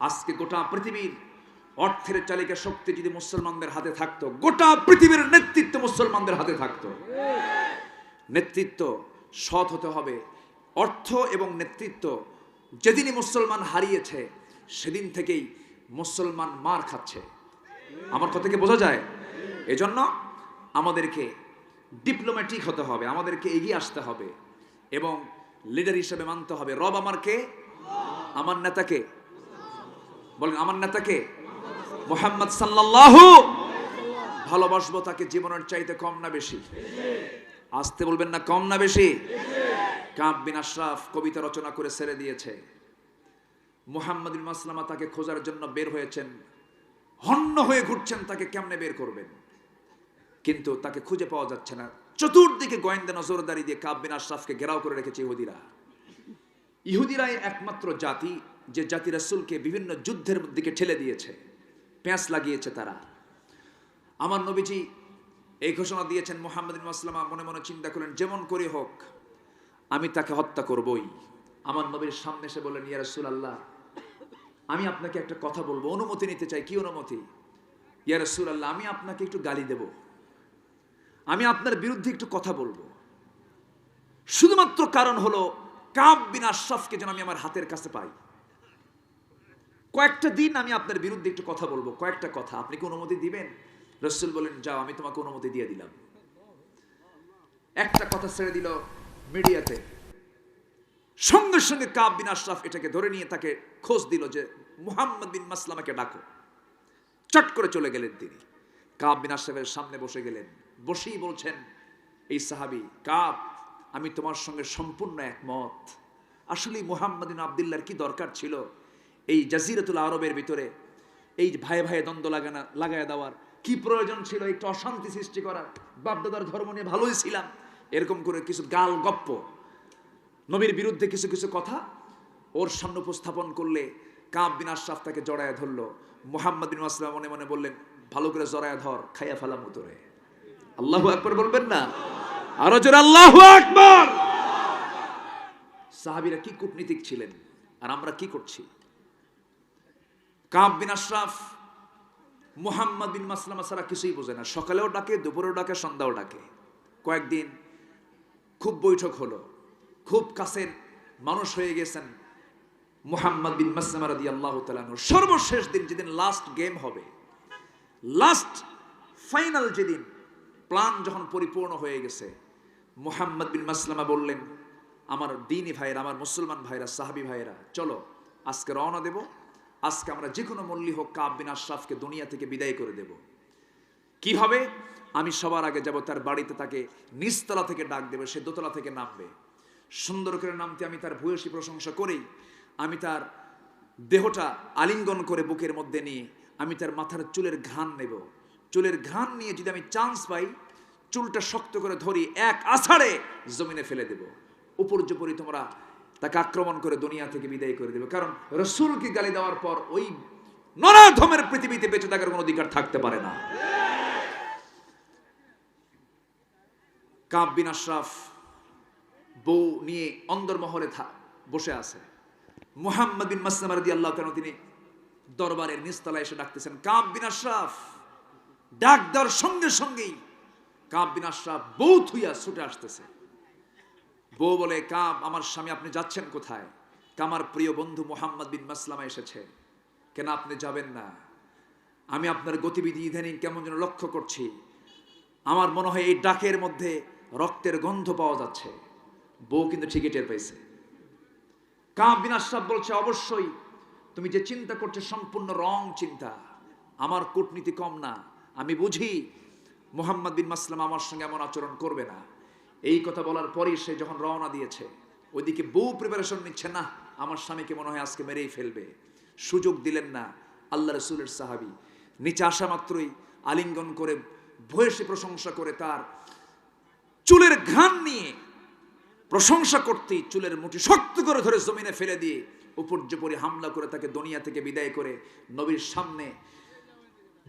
আজকে গোটা পৃথিবীর অর্থের চালিকা শক্তি যদি মুসলমানদের হাতে থাকতো, গোটা পৃথিবীর নেতৃত্ব মুসলমানদের হাতে থাকতো। নেতৃত্ব সৎ হতে হবে। অর্থ এবং নেতৃত্ব যেদিনই মুসলমান হারিয়েছে, সেদিন থেকেই মুসলমান মার খাচ্ছে। আমার কথা কি বোঝা যায়? এজন্য আমাদেরকে ডিপ্লোম্যাটিক হতে হবে, আমাদেরকে এগিয়ে আসতে হবে এবং লিডার হিসেবে মানতে হবে। রব আমার কে আমার নেতাকে বলেন, আমার নেতাকে? মোহাম্মদ সাল্লাল্লাহু ভালোবাসবো, তাকে জীবনের চাইতে কম না বেশি। আসতে বলবেন না, কম না বেশি? কাব বিন আশরাফ কবিতা রচনা করে ছেড়ে দিয়েছে। মুহাম্মদ মাসলামা তাকে খোঁজার জন্য বের হয়েছেন। হন্য হয়ে ঘুরছেন, তাকে কেমনে বের করবেন? কিন্তু তাকে খুঁজে পাওয়া যাচ্ছে না। চতুর্দিকে গোয়েন্দা নজরদারি দিয়ে কাব বিন আশরাফকে ঘেরাও করে রেখেছে ইহুদিরা। ইহুদিরাই একমাত্র জাতি যে জাতি রাসূলকে বিভিন্ন যুদ্ধের দিকে ঠেলে দিয়েছে পেঁচ লাগিয়েছে তারা। আমার নবীজি এই ঘোষণা দিয়েছেন, মোহাম্মদ মাসলামা মনে মনে চিন্তা করলেন, যেমন করে হোক, আমি তাকে হত্যা করবই। আমার নবীর সামনে এসে বললেন, ইয়া রাসূল আল্লাহ আমি আপনাকে একটা কথা বলব, অনুমতি নিতে চাই। কি অনুমতি? ইয়া রাসূল আল্লাহ আমি আপনাকে একটু গালি দেব। আমি আপনার বিরুদ্ধে একটু কথা বলব। শুধুমাত্র কারণ হলো, কাব বিন আশরাফকে যেন আমি আমার হাতের কাছে পাই। কয়েকটা দিন আমি আপনার বিরুদ্ধে একটু কথা বলব, কয়েকটা কথা। আপনি কি অনুমতি দিবেন? রসুল বলেন, যাও, আমি তোমাকে অনুমতি দিয়ে দিলাম। একটা কথা ছেড়ে দিল মিডিয়াতে। সঙ্গে সঙ্গে কাব বিন আশরাফ এটাকে ধরে নিয়ে তাকে খোঁজ দিল যে, মুহাম্মদ বিন মাসলামাকে ডাকো। চট করে চলে গেলেন তিনি। কাব বিন আশরাফের সামনে বসে গেলেন। বসেই বলছেন, এই সাহাবি, কাব, আমি তোমার সঙ্গে সম্পূর্ণ একমত। আসলে মুহাম্মদ বিন আবদুল্লাহর কি দরকার ছিল? এই জাজিরাতুল আরবের ভিতরে এই ভাই ভাই দ্বন্দ্ব লাগানা, লাগায় দেওয়ার কি প্রয়োজন ছিল? একটু অশান্তি সৃষ্টি করার। বাপদাদার ধর্ম নিয়ে ভালোই ছিলাম। এরকম করে কিছু গাল গপ্প। নবীর বিরুদ্ধে কিছু কিছু কথা ওর সামনে উপস্থাপন করলে কাব বিন আশরাফ তাকে জড়ায় ধরলো। মোহাম্মদ বিন আসলাম মনে মনে বললেন, ভালো করে জড়ায় ধর, খাইয়া ফেলাম উতরে আল্লাহ আকবার বলবেন না? আরও জোরে আল্লাহু আকবার! সাহাবীরা কি কূটনীতিক ছিলেন? আর আমরা কি করছি? কাব বিন আশরাফ, মুহাম্মদ বিন মাসলামা ছাড়া কিছুই বোঝে না। সকালেও ডাকে, দুপুরেও ডাকে, সন্ধ্যাও ডাকে। কয়েকদিন খুব বৈঠক হলো। খুব কাছের মানুষ হয়ে গেছেন মুহাম্মদ বিন মাসলামা রাদি আল্লাহ সর্বশেষ দিন, যেদিন লাস্ট গেম হবে লাস্ট ফাইনাল যেদিন প্ল্যান যখন পরিপূর্ণ হয়ে গেছে, মুহাম্মদ বিন মাসলামা বললেন, আমার দিনী ভাইয়েরা, আমার মুসলমান ভাইরা সাহাবি ভাইয়েরা, চলো, আজকে রওনা দেব। আজকে আমরা যে কোনো মূল্য হোক কাব বিন আশরাফকে দুনিয়া থেকে বিদায় করে দেব। কীভাবে আমি সবার আগে যাব তার বাড়িতে, তাকে নিচতলা থেকে ডাক দেবে, সে দোতলা থেকে নামবে। সুন্দর করে নামতে আমি তার ভূয়সী প্রশংসা করেই আমি তার দেহটা আলিঙ্গন করে বুকের মধ্যে নিয়ে আমি তার মাথার চুলের ঘান নেব। চুলের ঘান নিয়ে যদি আমি চান্স পাই, চুলটা শক্ত করে ধরি, এক আছাড়ে জমিনে ফেলে দেব। উপর্যুপরি তোমরা তাকে আক্রমণ করে দুনিয়া থেকে বিদায় করে দেবে। কারণ রসুলকে গালি দেওয়ার পর ওই নরাধমের পৃথিবীতে বেঁচে থাকার কোনো অধিকার থাকতে পারে না। কাব বিন আশরাফ বউ নিয়ে অন্দরমহলে বসে আছে। মুহাম্মদ বিন মাসলাম রাদি আল্লাহ কেন তিনি দরবারের নিস্তলায় এসে ডাকতেছেন, কাব বিন আশরাফ, ডাক দেওয়ার সঙ্গে সঙ্গেই কাব বিন আশরাফ বউ থুইয়া ছুটে আসতেছে। বউ বলে কাব আমার স্বামী, আপনি যাচ্ছেন কোথায়? কামার প্রিয় বন্ধু মোহাম্মদ বিন মাসলামা এসেছে। কেন আপনি যাবেন না? আমি আপনার গতিবিধি ইদানিং কেমন যেন লক্ষ্য করছি। আমার মনে হয় এই ডাকের মধ্যে রক্তের গন্ধ পাওয়া যাচ্ছে। বউ কিন্তু ঠিকই টের পাইছে। কাব বিন আশরাফ বলছে, অবশ্যই। তুমি যে চিন্তা করছ, সম্পূর্ণ রং চিন্তা। আমার কূটনীতি কম না। আমি বুঝি মোহাম্মদ বিন মাসলাম আমার সঙ্গে এমন আচরণ করবে না। এই কথা বলার পরেই সে যখন রওনা দিয়েছে, ওইদিকে বউ প্রিপারেশন নিচ্ছে না আমার স্বামীকে মনে হয় আজকে মেরেই ফেলবে। সুযোগ দিলেন না আল্লাহ রসুলের সাহাবি। নিচে আসা মাত্রই আলিঙ্গন করে ভয়েসে প্রশংসা করে তার চুলের ঘান নিয়ে প্রশংসা করতেই চুলের মুঠি শক্ত করে ধরে জমিনে ফেলে দিয়ে উপর্যপরি হামলা করে তাকে দুনিয়া থেকে বিদায় করে নবীর সামনে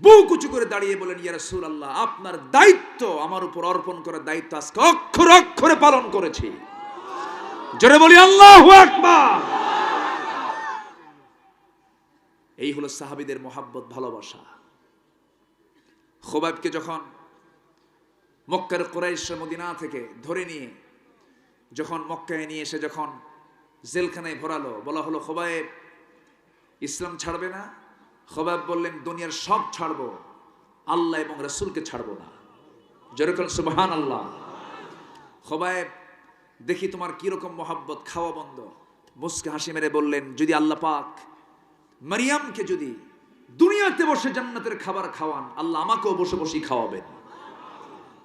বউ কুচু করে দাঁড়িয়ে বলেন, ইয়া রাসূল আল্লাহ আপনার দায়িত্ব আমার উপর অর্পণ করার দায়িত্ব আজকে অক্ষর অক্ষরে পালন করেছি। জোরে বলি, আল্লাহু আকবার! এই হলো সাহাবিদের মোহাব্বত, ভালোবাসা। খোবাবকে যখন মক্কার কোরাইশ মদিনা থেকে ধরে নিয়ে, যখন মক্কায় নিয়ে এসে যখন জেলখানায় ভরালো, বলা হলো খোবায়েব ইসলাম ছাড়বে না খোবাব বললেন, দুনিয়ার সব ছাড়বো। আল্লাহ এবং রসুলকে ছাড়বো না। যেরকম সুবহান আল্লাহ খোবায়েব, দেখি তোমার কীরকম মোহাব্বত, খাওয়া বন্ধ। মুসকে হাসি মেরে বললেন, যদি আল্লাহ পাক মারিয়ামকে যদি দুনিয়াতে বসে জান্নাতের খাবার খাওয়ান, আল্লাহ আমাকেও বসে বসেই খাওয়াবেন।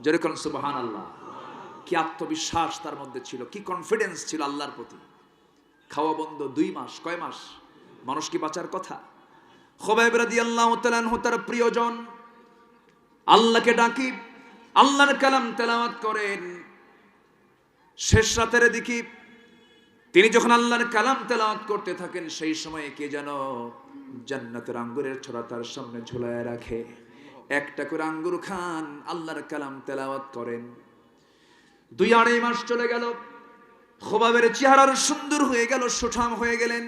যেরকম সুবহান আল্লাহ কি আত্মবিশ্বাস তার মধ্যে ছিল, কি কনফিডেন্স ছিল আল্লাহর প্রতি। খাওয়া বন্ধ দুই মাস, কয় মাস? মানুষ কি বাঁচার কথা? খোবাইব রাদি আল্লাহ তার প্রিয়জন। আল্লাহকে ডাকি, আল্লাহর কালাম তেলাওয়াত করেন। শেষ রাতের দিকে তিনি যখন আল্লাহর কালাম তেলাওয়াত করতে থাকেন, সেই সময়ে কে যেন জান্নাতের আঙ্গুরের ছড়া তার সামনে ঝুলায় রাখে। একটা করে আঙ্গুর খান আল্লাহর কালাম তেলাওয়াত করেন। দুই আড়াই মাস চলে গেল খোবাবের চেহারার সুন্দর হয়ে গেল, সুঠাম হয়ে গেলেন।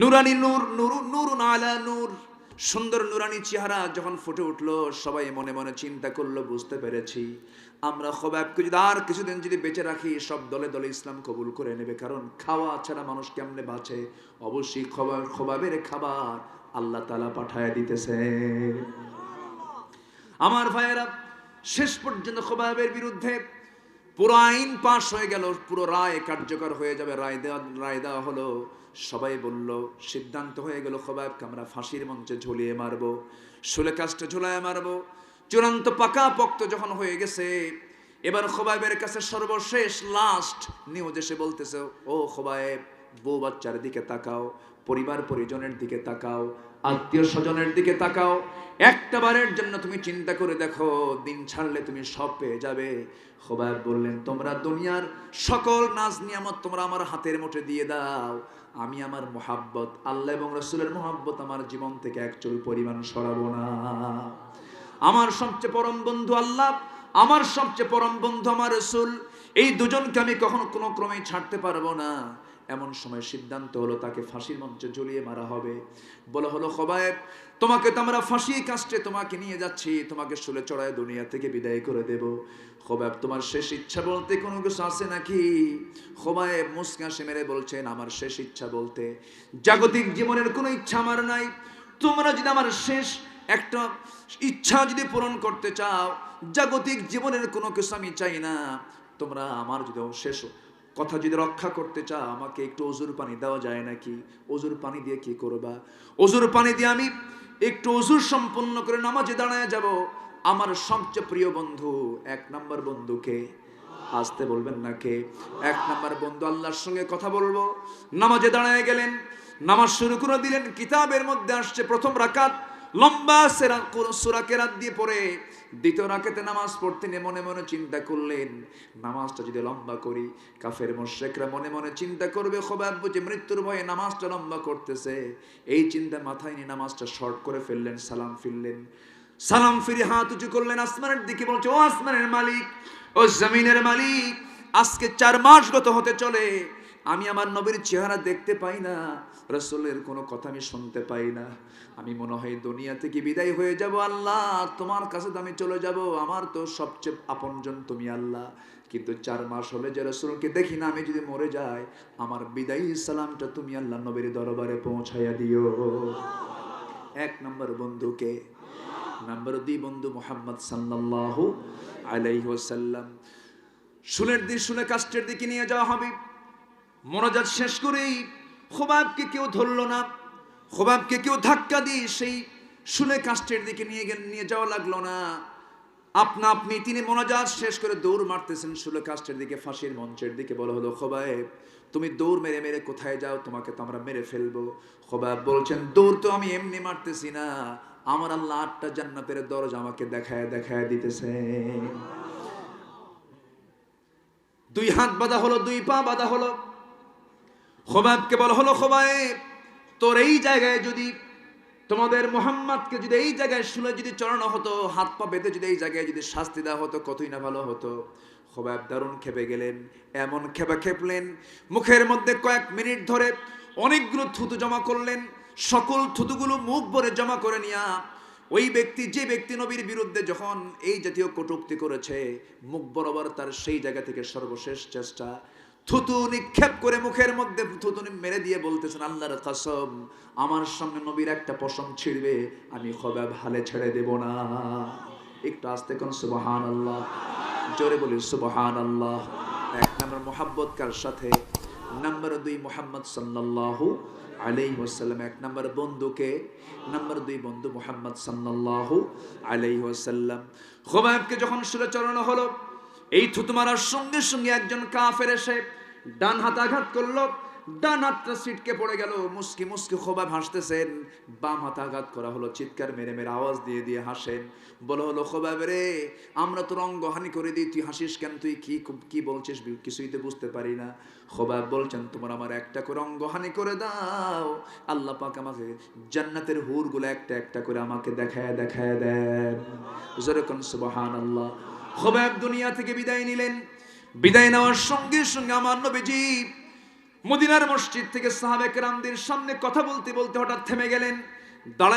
নুরানি নূর, নুরু নূর আলা নূর। সুন্দর নুরানি চেহারা যখন ফুটে উঠল, সবাই মনে মনে চিন্তা করল, বুঝতে পেরেছি। আমরা খোবাবকে যদি আর কিছুদিন যদি বেঁচে রাখি, সব দলে দলে ইসলাম কবুল করে নেবে। কারণ খাওয়া ছাড়া মানুষ কেমনে বাঁচে? অবশ্যই খোবা খোবাবের খাবার আল্লাহ তালা পাঠায় দিতেছে। আমার ভাইয়েরা, শেষ পর্যন্ত খোবাবের বিরুদ্ধে পুরো আইন পাশ হয়ে গেল, পুরো রায় কার্যকর হয়ে যাবে। রায় দেওয়া রায় দেওয়া হলো, সবাই বলল, সিদ্ধান্ত হয়ে গেল খোবাবকে, আমরা ফাঁসির মঞ্চে ঝুলিয়ে মারবো, শুলে কাজটা ঝুলায় মারবো। চূড়ান্ত পাকা পক্ত যখন হয়ে গেছে, এবার খোবাইবের কাছে সর্বশেষ লাস্ট নিউজ এসে বলতেছে, ও খোবাইব বউ বাচ্চার দিকে তাকাও, পরিবার পরিজনের দিকে তাকাও আত্মীয় স্বজনের দিকে তাকাও। একটা বারের জন্য তুমি চিন্তা করে দেখো, দিন ছাড়লে তুমি সব পেয়ে যাবে। খোবাইব বললেন, তোমরা দুনিয়ার সকল নাজ নিয়ামত তোমরা আমার হাতের মুঠে দিয়ে দাও। আমি আমার মোহাব্বত, আল্লাহ এবং রসুলের মোহাব্বত আমার জীবন থেকে একচুল পরিমাণ সরাবো না। আমার সবচেয়ে পরম বন্ধু আল্লাহ, আমার সবচেয়ে পরম বন্ধু আমার রসুল। এই দুজনকে আমি কখনো কোনো ক্রমেই ছাড়তে পারব না। এমন সময় সিদ্ধান্ত হলো তাকে ফাঁসির মঞ্চে ঝুলিয়ে মারা হবে। বলা হলো, খবায়েব, তোমাকে তো আমরা ফাঁসি কাস্টে তোমাকে নিয়ে যাচ্ছি, তোমাকে শুলে চড়ায় দুনিয়া থেকে বিদায় করে দেব। খোবাব তোমার শেষ ইচ্ছা বলতে কোনো কিছু আছে নাকি? খোবায়েব মুসকা সে মেরে বলছেন, আমার শেষ ইচ্ছা বলতে জাগতিক জীবনের কোনো ইচ্ছা আমার নাই। তোমরা যদি আমার শেষ একটা ইচ্ছা যদি পূরণ করতে চাও, জাগতিক জীবনের কোনো কিছু আমি চাই না। তোমরা আমার যদি শেষ কথা যদি রক্ষা করতে চাও, আমাকে একটু অজুর পানি দেওয়া যায় নাকি? অজুর পানি দিয়ে কি করবা? অজুর পানি দিয়ে আমি একটু অজুর সম্পন্ন করে নামাজে দাঁড়ায় যাব। আমার সবচেয়ে প্রিয় বন্ধু, এক নম্বর বন্ধুকে আসতে বলবেন না কে? এক নম্বর বন্ধু, আল্লাহর সঙ্গে কথা বলব। নামাজে দাঁড়ায় গেলেন, নামাজ শুরু করে দিলেন, কিতাবের মধ্যে আসছে প্রথম রাকাত। লম্বা সেরা সুরা কেরাত দিয়ে পড়ে দ্বিতীয় রাকাতে নামাজ পড়তেন মনে মনে চিন্তা করলেন। নামাজটা যদি লম্বা করি, কাফের মোশেকরা মনে মনে চিন্তা করবে, খোবাব যে মৃত্যুর ভয়ে নামাজটা লম্বা করতেছে। এই চিন্তা মাথায় নিয়ে নামাজটা শর্ট করে ফেললেন, সালাম ফিরলেন। সালাম ফিরে হাত উঁচু করলেন আসমানের দিকে, বলছে, ও আসমানের মালিক, ও জমিনের মালিক, আজকে চার মাস গত হতে চলে আমি আমার নবীর চেহারা দেখতে পাই না। রসুলের কোনো কথা আমি শুনতে পাই না। আমি মনে হয় দুনিয়া থেকে বিদায় হয়ে যাব, আল্লাহ, তোমার কাছে তো আমি চলে যাব, আমার তো সবচেয়ে আপনজন তুমি আল্লাহ। কিন্তু চার মাস হলে যে রসুলকে দেখি না, আমি যদি মরে যাই, আমার বিদায়ী সালামটা তুমি আল্লাহ নবীর দরবারে পৌঁছাইয়া দিও। এক নম্বর বন্ধুকে। নাম্বার দুই বন্ধু মোহাম্মদ সাল্লাল্লাহু আলাইহি সাল্লাম শুলের দিকে, শুনে কাস্টের দিকে নিয়ে যাওয়া হবে। মনোজাত শেষ করেই খোবাবকে কেউ ধরলো না। খোবাবকে কেউ ধাক্কা দিয়ে সেই শুলে কাস্টের দিকে নিয়ে নিয়ে যাওয়া লাগল না। আপনা আপনি তিনি মনোজাত শেষ করে দৌড় মারতেছেন শুলে কাস্টের দিকে, ফাঁসির মঞ্চের দিকে। বলা হলো খোবায়েব তুমি দৌড় মেরে মেরে কোথায় যাও? তোমাকে তো আমরা মেরে ফেলব। খোবাব বলছেন, দৌড় তো আমি এমনি মারতেছি না। আমার আল্লাহ আটটা জান্নাতের দরজা আমাকে দেখায় দেখায় দিতেছে। দুই হাত বাঁধা হলো, দুই পা বাঁধা হলো। খোবাবকে বলা, হলো খোবায়েব তোর এই জায়গায় যদি তোমাদের মোহাম্মদকে যদি এই জায়গায় শুনে যদি চড়ানো হতো, হাত পা বেঁধে যদি এই জায়গায় যদি শাস্তি দেওয়া হতো, কতই না ভালো হতো? খোবাব দারুণ খেপে গেলেন, এমন খেপা খেপলেন, মুখের মধ্যে কয়েক মিনিট ধরে অনেকগুলো থুতু জমা করলেন, সকল থুতুগুলো মুখ ভরে জমা করে নিয়া, ওই ব্যক্তি, যে ব্যক্তি নবীর বিরুদ্ধে যখন এই জাতীয় কটূক্তি করেছে, মুখ বরাবর তার সেই জায়গা থেকে সর্বশেষ চেষ্টা থুতু নিক্ষেপ করে মুখের মধ্যে থুতু মেরে দিয়ে বলতেছেন, আল্লাহর কসম, আমার সামনে নবীর একটা পশম ছিড়বে, আমি খবাব হালে ছেড়ে দেব না। একটু আস্তে কোন সুবহান আল্লাহ জোরে বলি সুবহান আল্লাহ এক নম্বর মোহাব্বত কার সাথে? নাম্বার দুই মোহাম্মদ সাল্লাল্লাহু আলাইহি ওয়াসাল্লাম। এক নম্বর বন্ধুকে নাম্বার দুই বন্ধু মোহাম্মদ সাল্লাল্লাহু আলাইহি ওয়াসাল্লাম। খোবাবকে যখন সুরে চড়ানো হলো, এই থুতু মারার সঙ্গে সঙ্গে একজন কাফের এসে ডান হাত আঘাত করল, ডান হাতটা সিটকে পড়ে গেল, মুসকি মুসকি খোবাব হাসতেছেন বাম হাত আঘাত করা হলো, চিৎকার মেরে মেরে আওয়াজ দিয়ে দিয়ে হাসেন। বলো হলো খোবাব রে আমরা তোর অঙ্গহানি করে দিই, তুই হাসিস কেন, তুই কি কি বলছিস কিছুই তো বুঝতে পারি না। খোবাব বলছেন, তোমার আমার একটা করে অঙ্গহানি করে দাও। আল্লাহ পাক আমাকে জান্নাতের হুর হুরগুলো একটা একটা করে আমাকে দেখায় দেখায় দেন। যেরকম সুবহান আল্লাহ খোবাব দুনিয়া থেকে বিদায় নিলেন। বিদায় নেওয়ার সঙ্গে সঙ্গে আমার নবীজি মদিনার মসজিদ থেকে সাহাবেকরামদের সামনে কথা বলতে বলতে হঠাৎ থেমে গেলেন, দাঁড়ায়